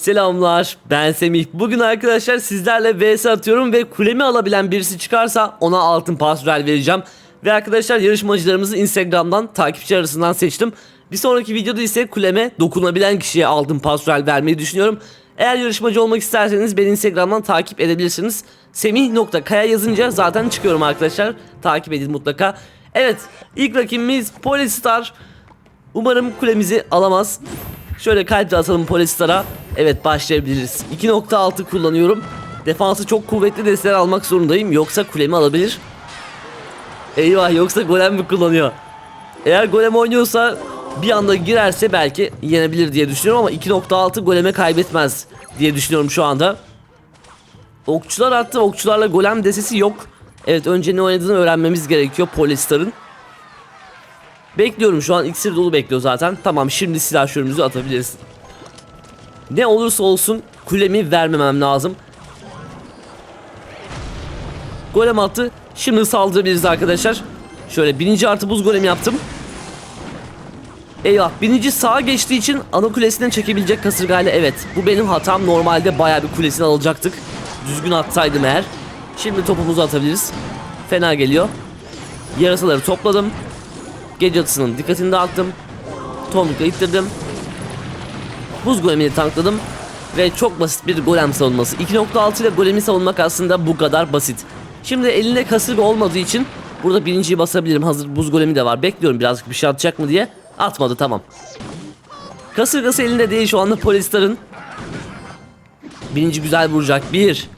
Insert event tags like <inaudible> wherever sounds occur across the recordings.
Selamlar ben Semih. Bugün arkadaşlar sizlerle vs atıyorum ve kulemi alabilen birisi çıkarsa ona altın pasrel vereceğim. Ve arkadaşlar yarışmacılarımızı Instagram'dan takipçi arasından seçtim. Bir sonraki videoda ise kuleme dokunabilen kişiye altın pasrel vermeyi düşünüyorum. Eğer yarışmacı olmak isterseniz beni Instagram'dan takip edebilirsiniz. Semih.kaya yazınca zaten çıkıyorum arkadaşlar. Takip edin mutlaka. Evet ilk rakibimiz Polystar. Umarım kulemizi alamaz. Şöyle kalp de atalım Polystar'a. Evet başlayabiliriz. 2.6 kullanıyorum. Defansı çok kuvvetli desteler almak zorundayım. Yoksa kulemi alabilir. Eyvah yoksa golem mi kullanıyor? Eğer golem oynuyorsa bir anda girerse belki yenebilir diye düşünüyorum ama 2.6 goleme kaybetmez diye düşünüyorum şu anda. Okçular attı. Okçularla golem desesi yok. Evet önce ne oynadığını öğrenmemiz gerekiyor Polystar'ın. Bekliyorum şu an iksir dolu bekliyor zaten. Tamam şimdi silahşörümüzü atabiliriz. Ne olursa olsun kulemi vermemem lazım. Golem attı. Şimdi saldırabiliriz arkadaşlar. Şöyle bininci artı buz golem yaptım. Eyvah binici sağa geçtiği için ana kulesinden çekebilecek kasırgayla evet. Bu benim hatam normalde baya bir kulesini alacaktık. Düzgün atsaydım eğer. Şimdi topumuzu atabiliriz. Fena geliyor. Yarasaları topladım. Gece atısının dikkatini dağıttım. Tomruk'la ittirdim. Buz golemini tankladım. Ve çok basit bir golem savunması. 2.6 ile golemi savunmak aslında bu kadar basit. Şimdi elinde kasırga olmadığı için burada birinciyi basabilirim. Hazır buz golemi de var. Bekliyorum birazcık bir şey atacak mı diye. Atmadı tamam. Kasırgası elinde değil şu anda Polistar'ın. Birinci güzel vuracak. 1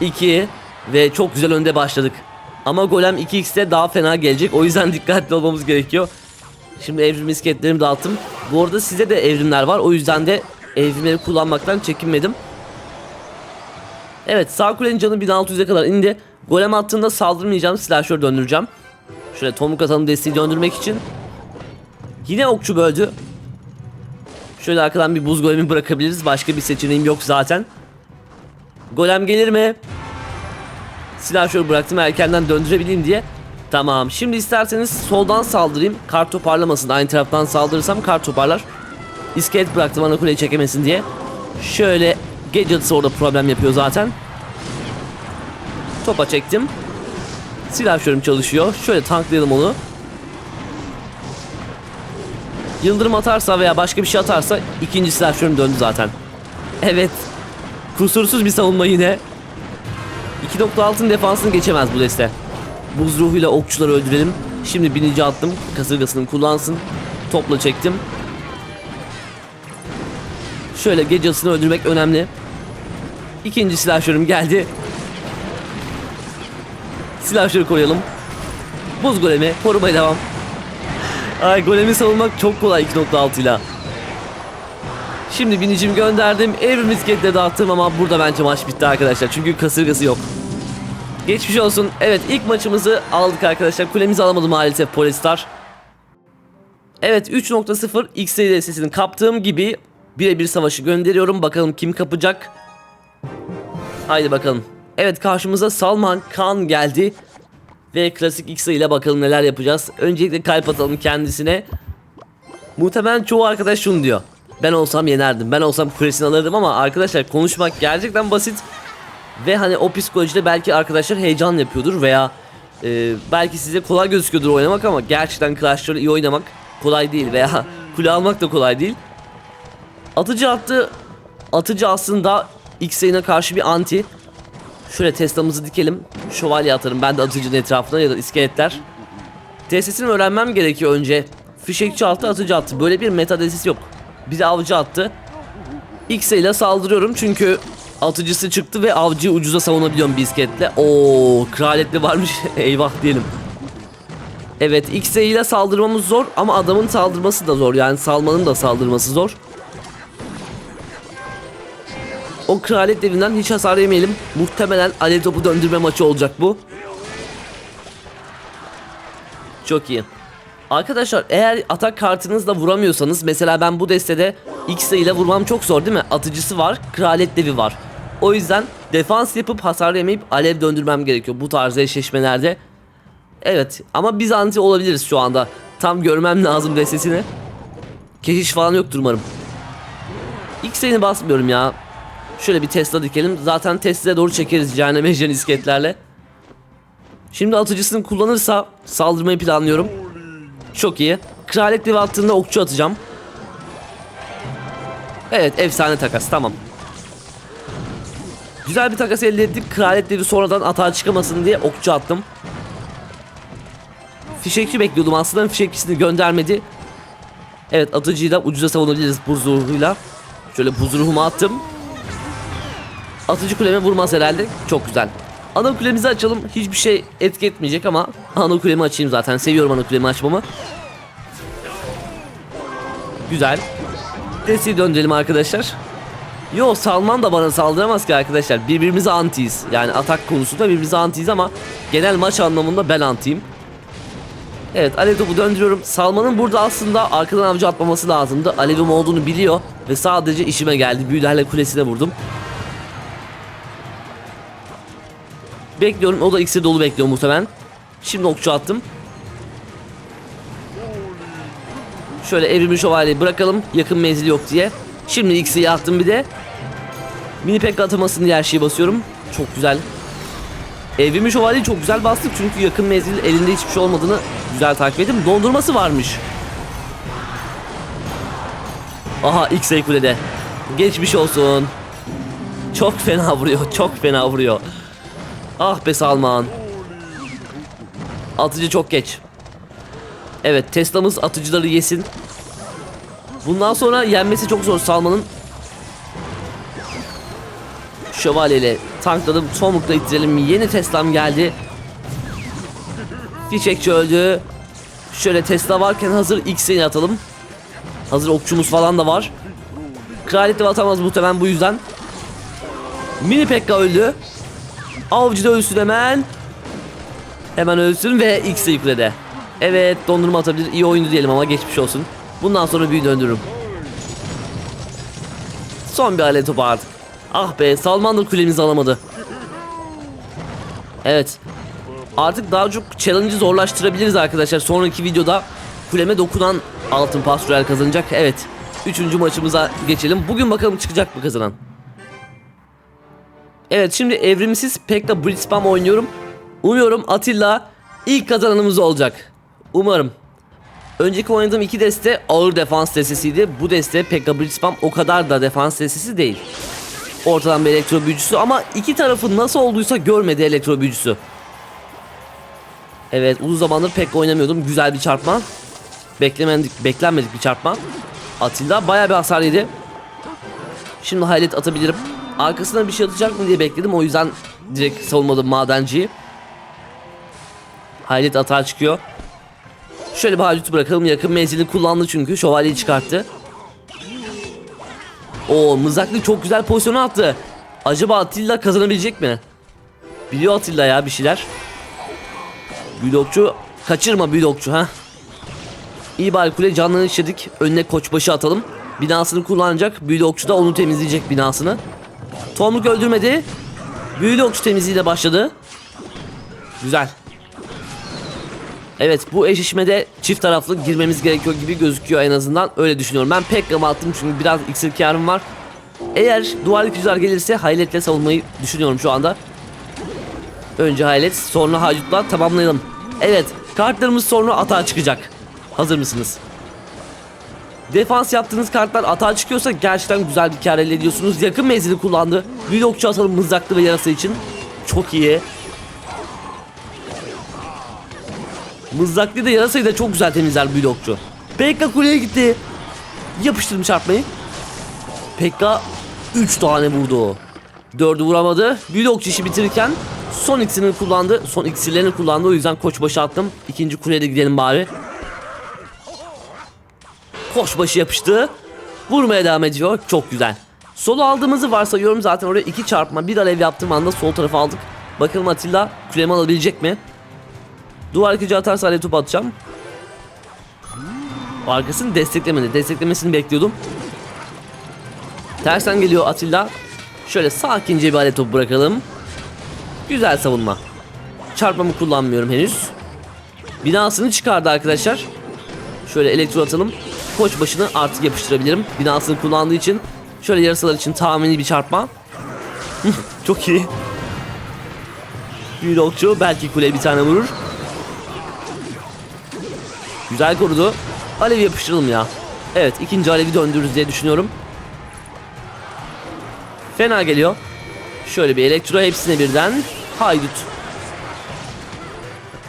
2 ve çok güzel önde başladık. Ama golem 2x'te daha fena gelecek. O yüzden <laughs> dikkatli olmamız gerekiyor. Şimdi evrim misketlerimi dağıttım. Bu arada size de evrimler var. O yüzden de evrimleri kullanmaktan çekinmedim. Evet sağ kulenin canı 1600'e kadar indi. Golem attığında saldırmayacağım. Silahşör döndüreceğim. Şöyle tomruk atalım desteği döndürmek için. Yine okçu böldü. Şöyle arkadan bir buz golemi bırakabiliriz. Başka bir seçeneğim yok zaten. Golem gelir mi? Silahşör bıraktım erkenden döndürebileyim diye. Tamam şimdi isterseniz soldan saldırayım. Kart toparlamasın. Aynı taraftan saldırırsam kart toparlar. İskelet bıraktım ana kuleyi çekemesin diye. Şöyle Gadgets orada problem yapıyor zaten. Topa çektim. Silahşörüm çalışıyor. Şöyle tanklayalım onu. Yıldırım atarsa veya başka bir şey atarsa ikinci silahşörüm döndü zaten. Evet. Kusursuz bir savunma yine. 2.6'ın defansını geçemez bu deste. Buz ruhuyla okçuları öldürelim. Şimdi binici attım. Kasırgasını kullansın. Topla çektim. Şöyle gecesini öldürmek önemli. İkinci silahşörüm geldi. Silahşörü koyalım. Buz golemi korumaya devam. Ay golemi savunmak çok kolay 2.6 ile. Şimdi binicimi gönderdim. Evrim misketle dağıttım ama burada bence maç bitti arkadaşlar. Çünkü kasırgası yok. Geçmiş olsun. Evet ilk maçımızı aldık arkadaşlar. Kulemizi alamadı maalesef Polestar. Evet 3.0 X sesini kaptığım gibi birebir savaşı gönderiyorum. Bakalım kim kapacak. Haydi bakalım. Evet karşımıza Salman Khan geldi. Ve klasik X ile bakalım neler yapacağız. Öncelikle kalp atalım kendisine. Muhtemelen çoğu arkadaş şunu diyor. Ben olsam yenerdim. Ben olsam kulesini alırdım ama arkadaşlar konuşmak gerçekten basit. Ve hani o psikolojide belki arkadaşlar heyecan yapıyordur veya e, belki size kolay gözüküyordur oynamak ama gerçekten Clash Royale iyi oynamak kolay değil veya <laughs> kule almak da kolay değil. Atıcı attı. Atıcı aslında X-Ray'ine karşı bir anti. Şöyle Tesla'mızı dikelim. Şövalye atarım ben de atıcının etrafına ya da iskeletler. TSS'ini öğrenmem gerekiyor önce. Fişekçi attı atıcı attı. Böyle bir meta desisi yok. Bir avcı attı. X ile saldırıyorum çünkü atıcısı çıktı ve avcıyı ucuza savunabiliyorum bisketle. Oo, kraletli varmış. <laughs> Eyvah diyelim. Evet, X ile saldırmamız zor ama adamın saldırması da zor. Yani Salman'ın da saldırması zor. O kralet devinden hiç hasar yemeyelim. Muhtemelen alev topu döndürme maçı olacak bu. Çok iyi. Arkadaşlar eğer atak kartınızla vuramıyorsanız mesela ben bu destede X ile vurmam çok zor değil mi? Atıcısı var, kralet devi var. O yüzden defans yapıp hasar yemeyip alev döndürmem gerekiyor bu tarz eşleşmelerde. Evet ama biz anti olabiliriz şu anda. Tam görmem lazım destesini. Keşiş falan yoktur umarım. X'ini basmıyorum ya. Şöyle bir Tesla dikelim. Zaten Tesla'ya doğru çekeriz cehennem <laughs> ejderha isketlerle. Şimdi atıcısını kullanırsa saldırmayı planlıyorum. Çok iyi. Kraliyet devi attığında okçu atacağım. Evet efsane takas tamam. Güzel bir takas elde ettik. Kraliyet devi sonradan atağa çıkamasın diye okçu attım. Fişekçi bekliyordum aslında fişekçisini göndermedi. Evet atıcıyı da ucuza savunabiliriz buz ruhuyla. Şöyle buz ruhumu attım. Atıcı kuleme vurmaz herhalde. Çok güzel. Ana kulemizi açalım. Hiçbir şey etki etmeyecek ama ana kulemi açayım zaten. Seviyorum ana kulemi açmamı. Güzel. Desteği döndürelim arkadaşlar. Yo Salman da bana saldıramaz ki arkadaşlar. Birbirimize antiyiz. Yani atak konusunda birbirimize antiyiz ama genel maç anlamında ben antiyim. Evet alev topu döndürüyorum. Salman'ın burada aslında arkadan avcı atmaması lazımdı. Alevim olduğunu biliyor ve sadece işime geldi. Büyülerle kulesine vurdum. Bekliyorum. O da iksir dolu bekliyor muhtemelen. Şimdi okçu attım. Şöyle evrimli şövalyeyi bırakalım. Yakın menzili yok diye. Şimdi iksiri attım bir de. Mini pek atamasın diye her şeyi basıyorum. Çok güzel. Evrimli şövalyeyi çok güzel bastık çünkü yakın menzil elinde hiçbir şey olmadığını güzel takip ettim. Dondurması varmış. Aha X-Ray kulede. Geçmiş olsun. Çok fena vuruyor. Çok fena vuruyor. Ah be Salman. Atıcı çok geç. Evet Tesla'mız atıcıları yesin. Bundan sonra yenmesi çok zor Salman'ın. Şövalyeyle tankladım. Tomruk'la ittirelim. Yeni Tesla'm geldi. Fişekçi öldü. Şöyle Tesla varken hazır X'ini atalım. Hazır okçumuz falan da var. Kraliyet de atamaz muhtemelen bu yüzden. Mini Pekka öldü. Avcı da ölsün hemen. Hemen ölsün ve X'i kulede. Evet dondurma atabilir. İyi oyundu diyelim ama geçmiş olsun. Bundan sonra büyü döndürürüm. Son bir alet topu artık. Ah be Salman da kulemizi alamadı. Evet. Artık daha çok challenge'ı zorlaştırabiliriz arkadaşlar. Sonraki videoda kuleme dokunan altın pastoral kazanacak. Evet. Üçüncü maçımıza geçelim. Bugün bakalım çıkacak mı kazanan. Evet şimdi evrimsiz Pekka Blitzbam oynuyorum. Umuyorum Atilla ilk kazananımız olacak. Umarım. Önceki oynadığım iki deste ağır defans destesiydi. Bu deste Pekka Blitzbam o kadar da defans destesi değil. Ortadan bir elektro büyücüsü ama iki tarafı nasıl olduysa görmedi elektro büyücüsü. Evet uzun zamandır pek oynamıyordum. Güzel bir çarpma. Beklemedik, beklenmedik bir çarpma. Atilla bayağı bir hasar yedi. Şimdi hayret atabilirim. Arkasına bir şey atacak mı diye bekledim. O yüzden direkt savunmadım madenciyi. Hayret atağa çıkıyor. Şöyle bir haydut bırakalım. Yakın menzili kullandı çünkü. Şövalyeyi çıkarttı. O mızraklı çok güzel pozisyonu attı. Acaba Atilla kazanabilecek mi? Biliyor Atilla ya bir şeyler. Büyülokçu kaçırma büyülokçu ha. İyi bari kule canlarını işledik. Önüne koçbaşı atalım. Binasını kullanacak. Büyülokçu da onu temizleyecek binasını. Tomruk öldürmedi. Büyülokçu temizliğiyle başladı. Güzel. Evet bu eşleşmede çift taraflı girmemiz gerekiyor gibi gözüküyor en azından. Öyle düşünüyorum. Ben Pekka'mı attım çünkü biraz iksir karım var. Eğer duvarlık yüzler gelirse Haylet'le savunmayı düşünüyorum şu anda. Önce Haylet sonra Haydut'la tamamlayalım. Evet kartlarımız sonra atağa çıkacak. Hazır mısınız? Defans yaptığınız kartlar atağa çıkıyorsa gerçekten güzel bir kar elde ediyorsunuz. Yakın menzili kullandı. Bir okçu atalım mızraklı ve yarası için. Çok iyi. Mızraklı da yarasayı da çok güzel temizler bir okçu. Pekka kuleye gitti. Yapıştırdım çarpmayı. Pekka 3 tane vurdu. 4'ü vuramadı. Bir okçu işi bitirirken son iksirini kullandı. Son iksirlerini kullandı. O yüzden koçbaşı attım. İkinci kuleye de gidelim bari. Koçbaşı yapıştı. Vurmaya devam ediyor. Çok güzel. Solu aldığımızı varsayıyorum zaten oraya iki çarpma bir alev yaptığım anda sol tarafı aldık. Bakalım Atilla kulemi alabilecek mi? Duvar yıkıcı atarsa alev topu atacağım. Arkasını desteklemedi. Desteklemesini bekliyordum. Tersten geliyor Atilla. Şöyle sakince bir alev topu bırakalım. Güzel savunma. Çarpmamı kullanmıyorum henüz. Binasını çıkardı arkadaşlar. Şöyle elektro atalım. Koç başını artık yapıştırabilirim. Binasını kullandığı için Şöyle yarısalar için tahmini bir çarpma. <laughs> Çok iyi. Büyülü okçu belki kuleye bir tane vurur. Güzel korudu. Alevi yapıştıralım ya. Evet ikinci alevi döndürürüz diye düşünüyorum. Fena geliyor. Şöyle bir elektro hepsine birden. Haydut.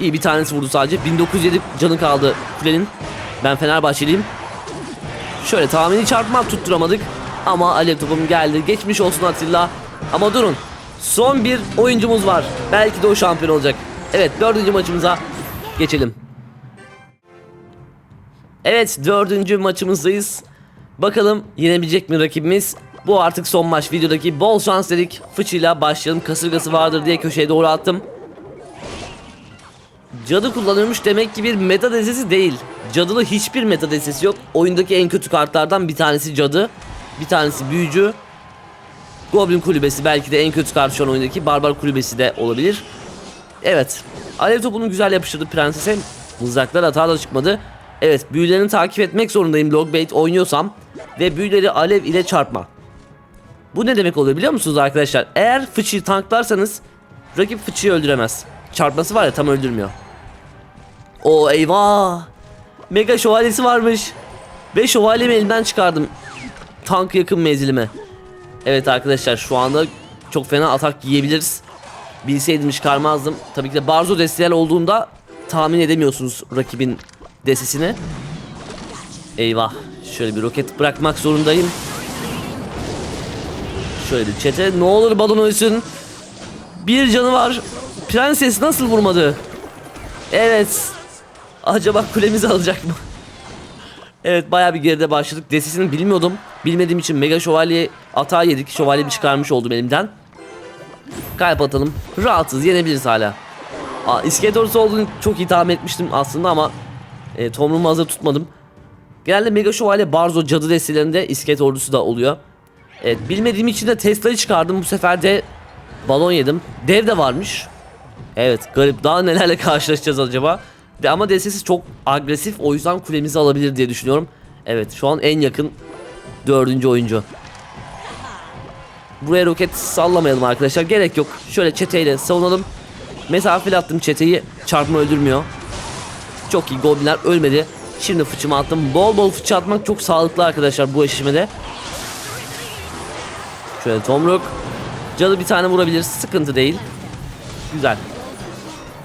İyi bir tanesi vurdu sadece. 1907 canı kaldı kulenin. Ben Fenerbahçeliyim. Şöyle tahmini çarpma tutturamadık. Ama alev topum geldi. Geçmiş olsun Atilla. Ama durun. Son bir oyuncumuz var. Belki de o şampiyon olacak. Evet dördüncü maçımıza geçelim. Evet dördüncü maçımızdayız. Bakalım yenebilecek mi rakibimiz? Bu artık son maç videodaki bol şans dedik. Fıçıyla başlayalım. Kasırgası vardır diye köşeye doğru attım. Cadı kullanılmış demek ki bir meta destesi değil. Cadılı hiçbir meta destesi yok. Oyundaki en kötü kartlardan bir tanesi cadı. Bir tanesi büyücü. Goblin kulübesi belki de en kötü kart şu an oyundaki. Barbar kulübesi de olabilir. Evet. Alev topunu güzel yapıştırdı prensese. Mızraklar hata da çıkmadı. Evet büyülerini takip etmek zorundayım logbait oynuyorsam. Ve büyüleri alev ile çarpma. Bu ne demek oluyor biliyor musunuz arkadaşlar? Eğer fıçıyı tanklarsanız rakip fıçıyı öldüremez. Çarpması var ya tam öldürmüyor. O eyvah. Mega şövalyesi varmış. Ve şövalyemi elinden çıkardım. Tank yakın menzilime. Evet arkadaşlar şu anda çok fena atak yiyebiliriz. Bilseydim çıkarmazdım. Tabii ki de Barzo desteğiyle olduğunda tahmin edemiyorsunuz rakibin destesini. Eyvah. Şöyle bir roket bırakmak zorundayım. Şöyle bir çete. Ne olur balon ölsün. Bir canı var. Prenses nasıl vurmadı? Evet. Acaba kulemizi alacak mı? Evet bayağı bir geride başladık. Desisini bilmiyordum. Bilmediğim için Mega Şövalye hata yedik. Şövalye bir çıkarmış oldum elimden. Kalp atalım. Rahatız yenebiliriz hala. Aa, iskelet ordusu olduğunu çok iyi tahmin etmiştim aslında ama e, Tomrum'u hazır tutmadım. Genelde Mega Şövalye Barzo cadı destelerinde iskelet ordusu da oluyor. Evet bilmediğim için de Tesla'yı çıkardım. Bu sefer de balon yedim. Dev de varmış. Evet garip daha nelerle <laughs> karşılaşacağız acaba. De ama destesi çok agresif o yüzden kulemizi alabilir diye düşünüyorum. Evet şu an en yakın dördüncü oyuncu. Buraya roket sallamayalım arkadaşlar gerek yok. Şöyle çeteyle savunalım. Mesafeli attım çeteyi çarpma öldürmüyor. Çok iyi goblinler ölmedi. Şimdi fıçımı attım. Bol bol fıçı atmak çok sağlıklı arkadaşlar bu eşleşmede. Şöyle tomruk. Cadı bir tane vurabilir. Sıkıntı değil. Güzel.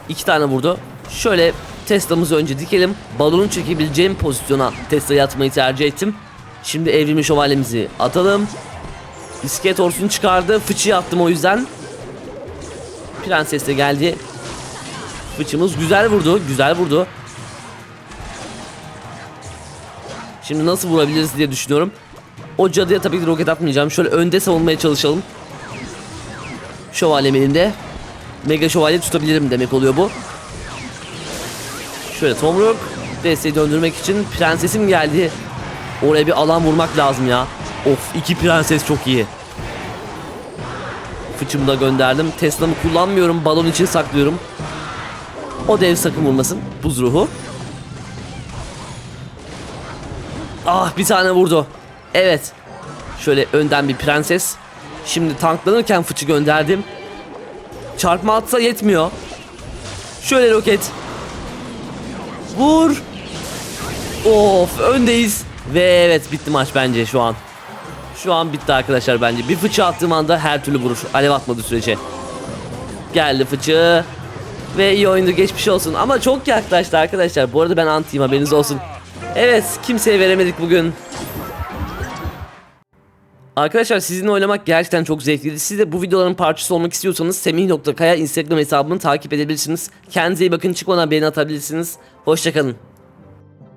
İki tane vurdu. Şöyle Tesla'mızı önce dikelim. Balonu çekebileceğim pozisyona Tesla'yı atmayı tercih ettim. Şimdi evrimli şövalyemizi atalım. İskelet orsunu çıkardı. Fıçıyı attım o yüzden. Prenses de geldi. Fıçımız güzel vurdu. Güzel vurdu. Şimdi nasıl vurabiliriz diye düşünüyorum. O cadıya tabii ki roket atmayacağım. Şöyle önde savunmaya çalışalım. Şövalyem elinde. Mega şövalye tutabilirim demek oluyor bu. Şöyle tomruk. Desteği döndürmek için prensesim geldi. Oraya bir alan vurmak lazım ya. Of iki prenses çok iyi. Fıçımı da gönderdim. Tesla'mı kullanmıyorum. Balon için saklıyorum. O dev sakın vurmasın. Buz ruhu. Ah bir tane vurdu. Evet. Şöyle önden bir prenses. Şimdi tanklanırken fıçı gönderdim. Çarpma atsa yetmiyor. Şöyle roket. Vur. Of öndeyiz. Ve evet bitti maç bence şu an. Şu an bitti arkadaşlar bence. Bir fıçı attığım anda her türlü vurur. Alev atmadı sürece. Geldi fıçı. Ve iyi oyundu geçmiş olsun. Ama çok yaklaştı arkadaşlar. Bu arada ben antiyim haberiniz olsun. Evet kimseye veremedik bugün. Arkadaşlar sizinle oynamak gerçekten çok zevkliydi. Siz de bu videoların parçası olmak istiyorsanız semih.kaya instagram hesabını takip edebilirsiniz. Kendinize iyi bakın çıkmadan beğeni atabilirsiniz. Hoşçakalın.